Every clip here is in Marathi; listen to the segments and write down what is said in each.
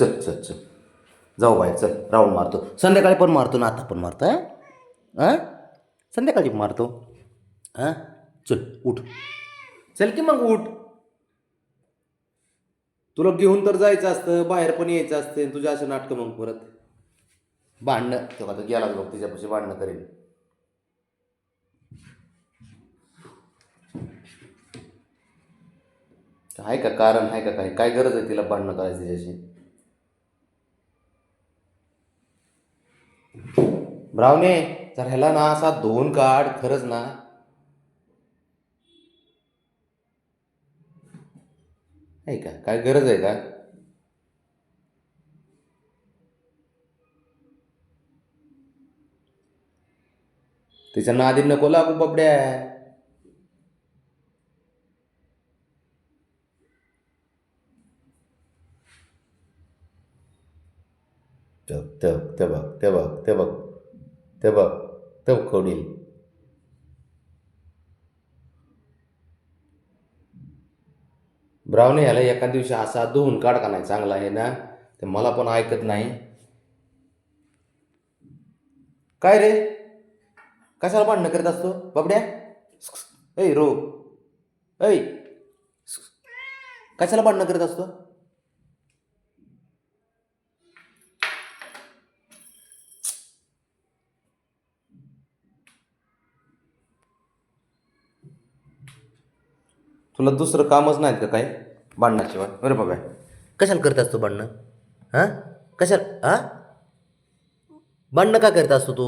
चल चल चल. जाऊ बाय चल. राऊंड मारतो. संध्याकाळी पण मारतो ना आता पण मारतो हां? हां? संध्याकाळी पण मारतो. हां? चल उठ. चल की मग उठ. तुला घेऊन तर जायचं असतं बाहेर पण यायचं असतं तुझ्या असं नाटकं मग परत. भांडणं. तेव्हा तर गेलाच बघ तिच्यापाशी भांडणं करेन आहे का कारण आहे का काय? काय गरज आहे तिला भांडणं करायचं त्याची ब्रावणे जर ह्याला ना असा दोन काढ खरंच ना. नाही का? काय गरज आहे का? तिच्या नादी नको लागू बबड्या ते ते ते बघ ते बघ ते बघ ते बघ ते कवडील ब्रावणे ह्याला एका दिवशी असा धुवून काढ का नाही चांगला आहे ना? ते मला पण ऐकत नाही. काय रे? कशाला भांडणं करत असतो? बाबड्या? ऐ रो. ऐ. कशाला भांडणं करत असतो? तुला दुसरं कामच नाहीत का काय भांडणाशिवाय बरं बाबा कशाला करत असतो भांडणं? हां? कशाला? हां? भांडणं का करत असतो तू?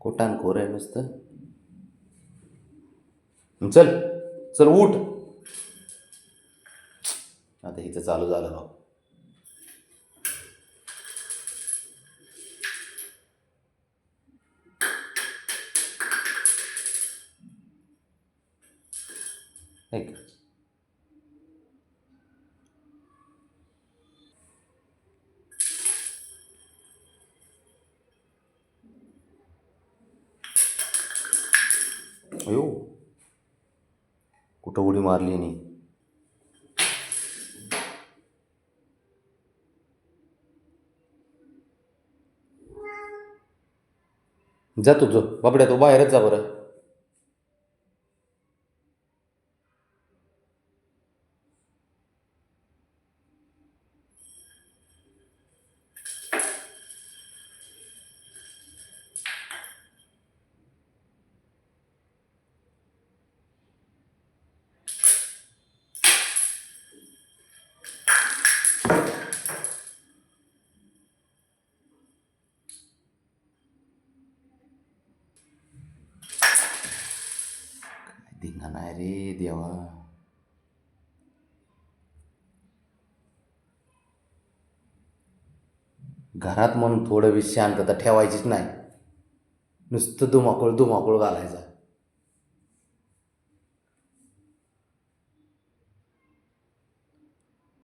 कोटान कोर आहे नुसतं. चल चल उठ. आता हिचं चालू झालं भाऊ ऐक अयो कुठं उडी मारली नाही जातो जो बापड्या तो बाहेरच जा बरं धिंगाणा आहे रे देवा. घरात म्हणून थोडं वीस शांतता ठेवायचीच नाही. नुसतं धुमाकूळ धुमाकूळ घालायचा.